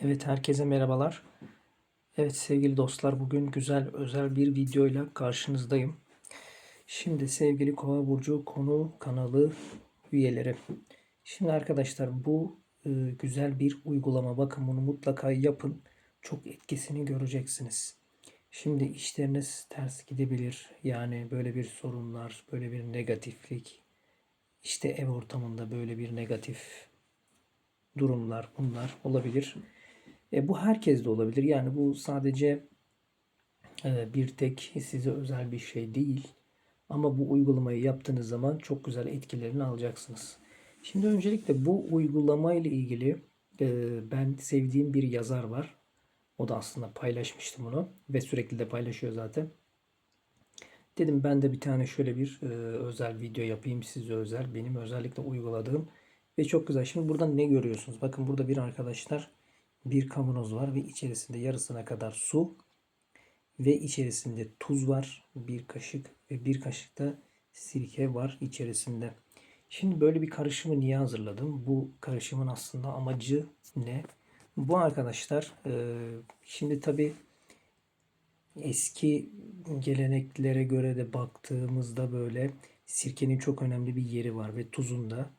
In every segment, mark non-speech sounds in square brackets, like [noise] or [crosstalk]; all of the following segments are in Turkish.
Evet herkese merhabalar. Evet sevgili dostlar bugün güzel özel bir videoyla karşınızdayım. Şimdi sevgili Kova Burcu konu kanalı üyeleri. Şimdi arkadaşlar bu e, güzel bir uygulama. Bakın bunu mutlaka yapın. Çok etkisini göreceksiniz. Şimdi işleriniz ters gidebilir. Yani böyle bir sorunlar, böyle bir negatiflik. işte ev ortamında böyle bir negatif durumlar bunlar olabilir. E, bu herkes de olabilir. Yani bu sadece e, bir tek size özel bir şey değil. Ama bu uygulamayı yaptığınız zaman çok güzel etkilerini alacaksınız. Şimdi öncelikle bu uygulama ile ilgili e, ben sevdiğim bir yazar var. O da aslında paylaşmıştı bunu ve sürekli de paylaşıyor zaten. Dedim ben de bir tane şöyle bir e, özel video yapayım size özel. Benim özellikle uyguladığım ve çok güzel. Şimdi burada ne görüyorsunuz? Bakın burada bir arkadaşlar bir kavanoz var ve içerisinde yarısına kadar su ve içerisinde tuz var. Bir kaşık ve bir kaşık da sirke var içerisinde. Şimdi böyle bir karışımı niye hazırladım? Bu karışımın aslında amacı ne? Bu arkadaşlar e, şimdi tabi eski geleneklere göre de baktığımızda böyle sirkenin çok önemli bir yeri var ve tuzun da.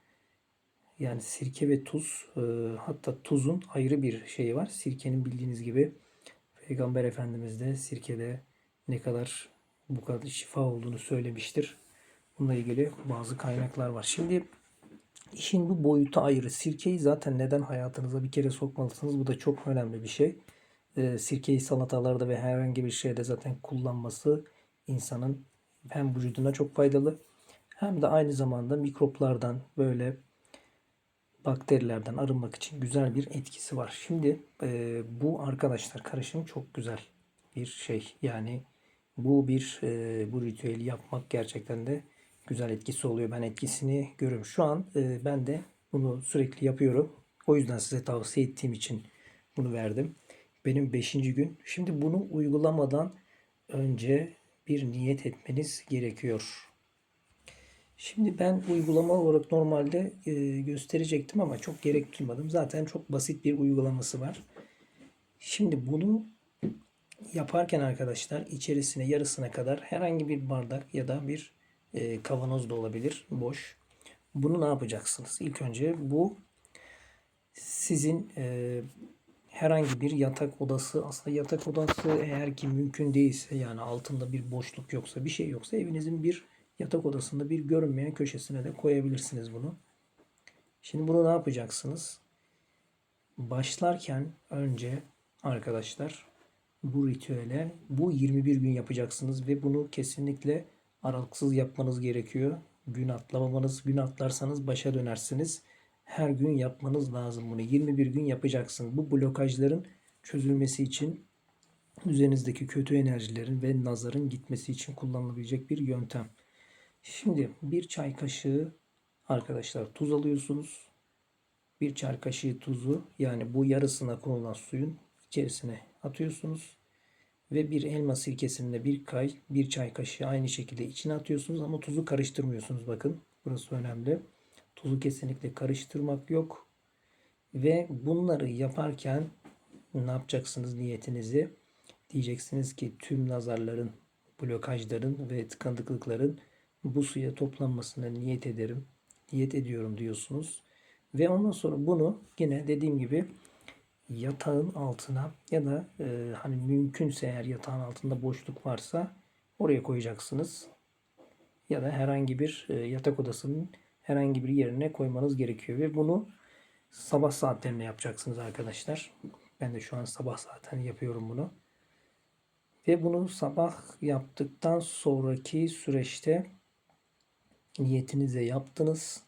Yani sirke ve tuz e, hatta tuzun ayrı bir şeyi var. Sirkenin bildiğiniz gibi Peygamber Efendimiz de sirkede ne kadar bu kadar şifa olduğunu söylemiştir. Bununla ilgili bazı kaynaklar var. Şimdi işin bu boyutu ayrı. Sirkeyi zaten neden hayatınıza bir kere sokmalısınız? Bu da çok önemli bir şey. E, sirkeyi salatalarda ve herhangi bir şeyde zaten kullanması insanın hem vücuduna çok faydalı hem de aynı zamanda mikroplardan böyle bakterilerden arınmak için güzel bir etkisi var. Şimdi e, bu arkadaşlar karışım çok güzel bir şey. Yani bu bir e, bu ritüeli yapmak gerçekten de güzel etkisi oluyor. Ben etkisini görüyorum. Şu an e, ben de bunu sürekli yapıyorum. O yüzden size tavsiye ettiğim için bunu verdim. Benim 5. gün. Şimdi bunu uygulamadan önce bir niyet etmeniz gerekiyor. Şimdi ben uygulama olarak normalde e, gösterecektim ama çok gerek duymadım. Zaten çok basit bir uygulaması var. Şimdi bunu yaparken arkadaşlar içerisine yarısına kadar herhangi bir bardak ya da bir e, kavanoz da olabilir boş. Bunu ne yapacaksınız? İlk önce bu sizin e, herhangi bir yatak odası aslında yatak odası eğer ki mümkün değilse yani altında bir boşluk yoksa bir şey yoksa evinizin bir yatak odasında bir görünmeyen köşesine de koyabilirsiniz bunu. Şimdi bunu ne yapacaksınız? Başlarken önce arkadaşlar bu ritüele bu 21 gün yapacaksınız ve bunu kesinlikle aralıksız yapmanız gerekiyor. Gün atlamamanız, gün atlarsanız başa dönersiniz. Her gün yapmanız lazım bunu. 21 gün yapacaksınız. Bu blokajların çözülmesi için üzerinizdeki kötü enerjilerin ve nazarın gitmesi için kullanılabilecek bir yöntem. Şimdi bir çay kaşığı arkadaşlar tuz alıyorsunuz. Bir çay kaşığı tuzu yani bu yarısına konulan suyun içerisine atıyorsunuz. Ve bir elma sirkesinde bir kay, bir çay kaşığı aynı şekilde içine atıyorsunuz ama tuzu karıştırmıyorsunuz bakın. Burası önemli. Tuzu kesinlikle karıştırmak yok. Ve bunları yaparken ne yapacaksınız niyetinizi? Diyeceksiniz ki tüm nazarların, blokajların ve tıkanıklıkların bu suya toplanmasına niyet ederim. Niyet ediyorum diyorsunuz. Ve ondan sonra bunu yine dediğim gibi yatağın altına ya da e, hani mümkünse eğer yatağın altında boşluk varsa oraya koyacaksınız. Ya da herhangi bir e, yatak odasının herhangi bir yerine koymanız gerekiyor. Ve bunu sabah saatlerinde yapacaksınız arkadaşlar. Ben de şu an sabah zaten yapıyorum bunu. Ve bunu sabah yaptıktan sonraki süreçte niyetinize yaptınız.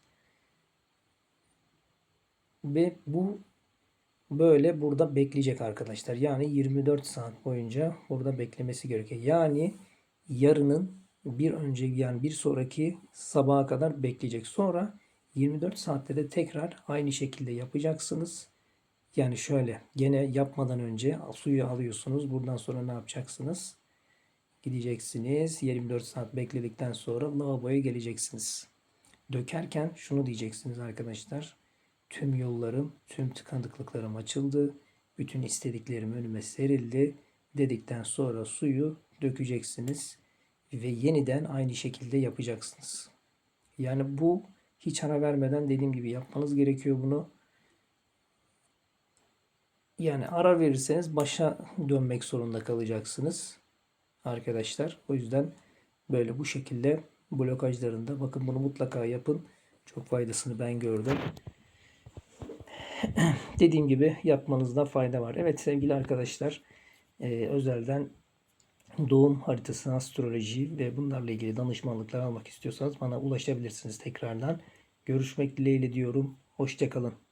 Ve bu böyle burada bekleyecek arkadaşlar. Yani 24 saat boyunca burada beklemesi gerekiyor. Yani yarının bir önceki yani bir sonraki sabaha kadar bekleyecek. Sonra 24 saatte de tekrar aynı şekilde yapacaksınız. Yani şöyle gene yapmadan önce suyu alıyorsunuz. Buradan sonra ne yapacaksınız? Gideceksiniz. 24 saat bekledikten sonra lavaboya geleceksiniz. Dökerken şunu diyeceksiniz arkadaşlar. Tüm yollarım, tüm tıkanıklıklarım açıldı Bütün istediklerim önüme serildi dedikten sonra suyu dökeceksiniz ve yeniden aynı şekilde yapacaksınız. Yani bu hiç ara vermeden dediğim gibi yapmanız gerekiyor bunu. Yani ara verirseniz başa dönmek zorunda kalacaksınız arkadaşlar. O yüzden böyle bu şekilde blokajlarında bakın bunu mutlaka yapın. Çok faydasını ben gördüm. [clears throat] Dediğim gibi yapmanızda fayda var. Evet sevgili arkadaşlar e, özelden doğum haritası, astroloji ve bunlarla ilgili danışmanlıklar almak istiyorsanız bana ulaşabilirsiniz tekrardan. Görüşmek dileğiyle diyorum. Hoşçakalın.